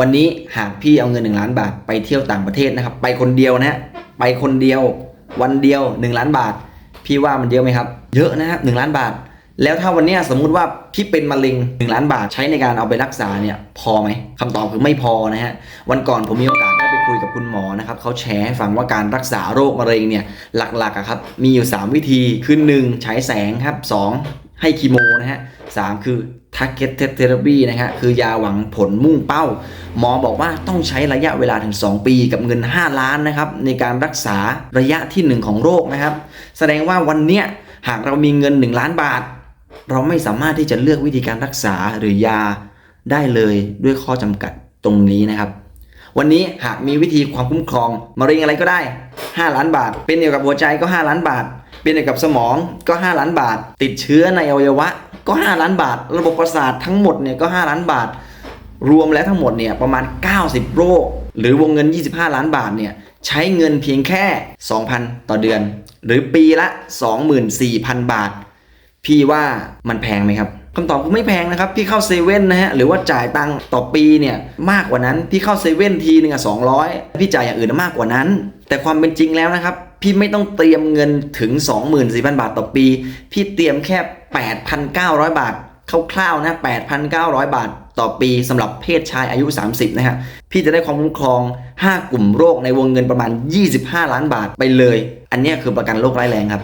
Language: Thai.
วันนี้หากพี่เอาเงิน 1 ล้านบาทไปเที่ยวต่างประเทศนะครับ ไปคนเดียวนะฮะไปคนเดียว วันเดียว 1 ล้านบาท พี่ว่ามันเยอะไหมครับ เยอะนะครับหล้านบาท แล้วถ้าวันนี้สมมุติว่าพี่เป็นมะเร็ง 1 ล้านบาทใช้ในการเอาไปรักษาเนี่ยพอไหมคำตอบคือไม่พอนะฮะวันก่อนผมมีโอกาสได้ไปคุยกับคุณหมอนะครับเขาแชร์ให้ฟังว่าการรักษาโรคมะเร็งเนี่ยหลักๆครับมีอยู่ 3 วิธีคือ1ฉายแสงครับ2 ให้คีโมนะฮะสามคือ targeted therapy นะฮะคือยาหวังผลมุ่งเป้า หมอบอกว่าต้องใช้ระยะเวลาถึง 2 ปีกับเงิน 5 ล้านนะครับในการรักษาระยะที่ 1 ของโรคนะครับ แสดงว่าวันเนี้ยหากเรามีเงิน 1 ล้านบาท เราไม่สามารถที่จะเลือกวิธีการรักษาหรือยาได้เลยด้วยข้อจำกัดตรงนี้นะครับ วันนี้หากมีวิธีความคุ้มครองมะเร็งอะไรก็ได้ 5 ล้านบาท เป็นเกี่ยวกับหัวใจก็ 5 ล้านบาท เป็นเกี่ยวกับสมองก็ 5 ล้านบาท ติดเชื้อในอวัยวะก็ 5 ล้านบาท ระบบประสาททั้งหมดเนี่ยก็ 5 ล้านบาท รวมแล้วทั้งหมดเนี่ยประมาณ 90 โรค หรือวงเงิน 25 ล้านบาทเนี่ยใช้เงินเพียงแค่ 2,000 ต่อเดือน หรือปีละ 24,000 บาท พี่ว่ามันแพงไหมครับคำตอบคือไม่แพงนะครับพี่เข้าเซเว่นนะฮะหรือว่าจ่ายตังค์ต่อปีเนี่ยมากกว่านั้นพี่เข้าเซเว่นทีนึงอะสองร้อยพี่จ่ายอย่างอื่นมากกว่านั้น แต่ความเป็นจริงแล้วนะครับ พี่ไม่ต้องเตรียมเงินถึง 24,000 บาทต่อปี พี่เตรียมแค่ 8,900 บาทคร่าวๆนะ 8,900 บาทต่อปีสำหรับเพศชายอายุ 30 นะฮะ พี่จะได้ความคุ้มครอง 5 กลุ่มโรคในวงเงินประมาณ 25 ล้านบาทไปเลย อันนี้คือประกันโรคร้ายแรงครับ